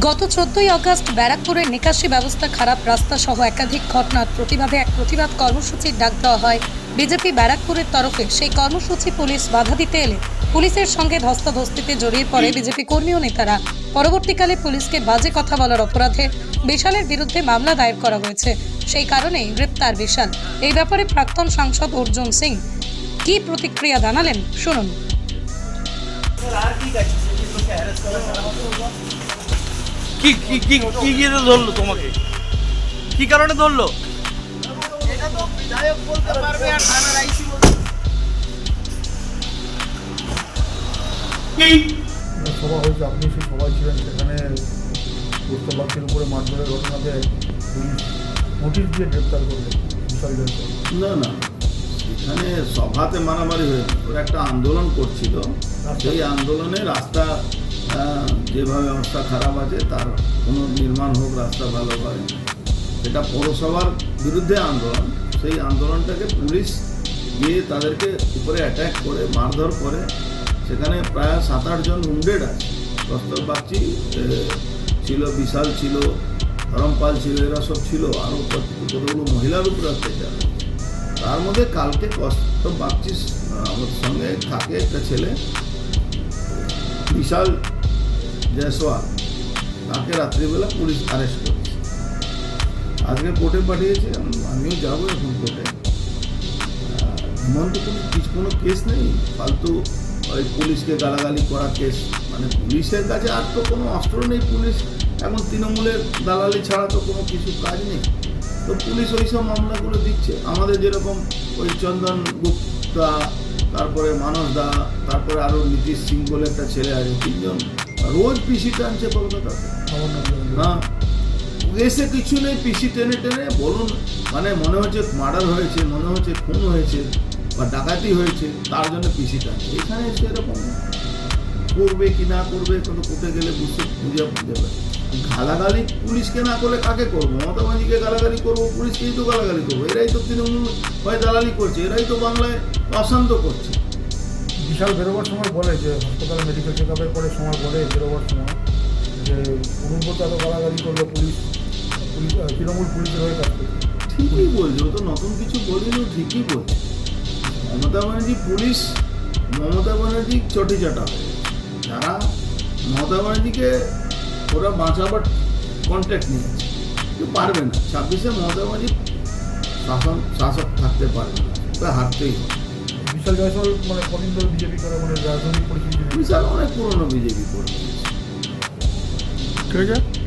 গত চোদ্দই আগস্ট ব্যারাকপুরের নিকাশি ব্যবস্থা খারাপ রাস্তা সহ একাধিক ঘটনার প্রতিবাদে এক প্রতিবাদ কর্মসূচির ডাক দেওয়া হয়। বিজেপি ব্যারাকপুরের তরফে সেই কর্মসূচি পুলিশ বাধা দিতে এলে পুলিশের সঙ্গে ধস্তাধস্তিতে জড়িয়ে পড়ে বিজেপি কর্মী ও নেতারা। পরবর্তীকালে পুলিশকে বাজে কথা বলার অপরাধে বিশালের বিরুদ্ধে মামলা দায়ের করা হয়েছে। সেই কারণেই গ্রেপ্তার বিশাল। এই ব্যাপারে প্রাক্তন সাংসদ অর্জুন সিং কি প্রতিক্রিয়া জানালেন, শুনুন। কি কি কি কি গিয়ে ধরলো তোমাকে? কি কারণে ধরলো? সভা হয়েছে আপনি সেই সবাই ছিলেন সেখানে প্রস্তাবাক্যের উপরে মারধরের ঘটনাতে পুলিশ নোটিশ দিয়ে গ্রেপ্তার করল বিশাল না না। এখানে সভাতে মারামারি হয়েছে ওরা একটা আন্দোলন করছিল। সেই আন্দোলনে রাস্তা যেভাবে অবস্থা খারাপ আছে, তার কোনো নির্মাণ হোক, রাস্তা ভালোভাবে সেটা পৌরসভার বিরুদ্ধে আন্দোলন। সেই আন্দোলনটাকে পুলিশ গিয়ে তাদেরকে উপরে অ্যাটাক করে, মারধর করে। সেখানে প্রায় সাত আটজন উন্ডেড আছে। প্রস্তর বাগচি ছিল, বিশাল ছিল, ধরমপাল ছিল, এরা সব ছিল। আরও কতগুলো মহিলার উপরে অত্যাচার। তার মধ্যে কালকে কষ্ট বাগচিস আমার সঙ্গে থাকে একটা ছেলে। বিশাল জয়সওয়াল তাকে রাত্রিবেলা পুলিশ অ্যারেস্ট করেছে। আজকে কোর্টে পাঠিয়েছে, আমিও যাব এখন কোর্টে হেমন্ত কোনো কিছু কোনো কেস নেই? ফালতু ওই পুলিশকে গালাগালি করা কেস মানে পুলিশের কাছে আর তো কোনো অস্ত্র নেই পুলিশ। এখন তৃণমূলের দালালি ছাড়া তো কোনো কিছু কাজ নেই। তো পুলিশ ওই সব মামলাগুলো দিচ্ছে। আমাদের যেরকম ওই চন্দন গুপ্তা, তারপরে মানস দা, তারপরে আরও নীতিশ সিং বলে একটা ছেলে আছে, তিনজন রোজ টানছে কলকাতাতে সামান্য না এসে কিছু নেই পিসি টেনে টেনে বলুন মানে মনে হচ্ছে মার্ডার হয়েছে মনে হচ্ছে খুন হয়েছে বা ডাকাতি হয়েছে তার জন্য পিসি টানছে এখানে এসে এরকম করবে কি না করবে কোনো কোর্টে গেলে বুঝতে বুঝে যাবে গালাগালি পুলিশকে না করলে কাকে করব মমতা বাজিকে গালাগালি করব পুলিশকেই তো গালাগালি করব এরাই তো তৃণমূল হয় দালালি করছে এরাই তো বাংলায় অশান্ত করছে বিশাল বেরোবার সময় বলে যে হাসপাতালে মেডিকেল চেক আপের পরে সময় বলে বেরোবার সময়। যে অনুব্রত এত গালাগালি করল পুলিশ পুলিশ তৃণমূল পুলিশের হয়ে কাজ ঠিকই বলছে, ও তো নতুন কিছু বলিনি ঠিকই বলছে। মমতা ব্যানার্জি পুলিশ, মমতা ব্যানার্জি চটি চাটা যারা মমতা ব্যানার্জিকে ওরা বাঁচাবার কন্ট্যাক্ট নিয়েছে কেউ পারবে না। ছাব্বিশে মমতা ব্যানার্জি শাসন, শাসক থাকতে পারবে না। হারতেই হবে। বিশাল জয়সওয়াল মানে কদিন ধরে বিজেপি করে মানে রাজনৈতিক পরিস্থিতি নেই। বিশাল অনেক পুরনো বিজেপি কর্মী ঠিক আছে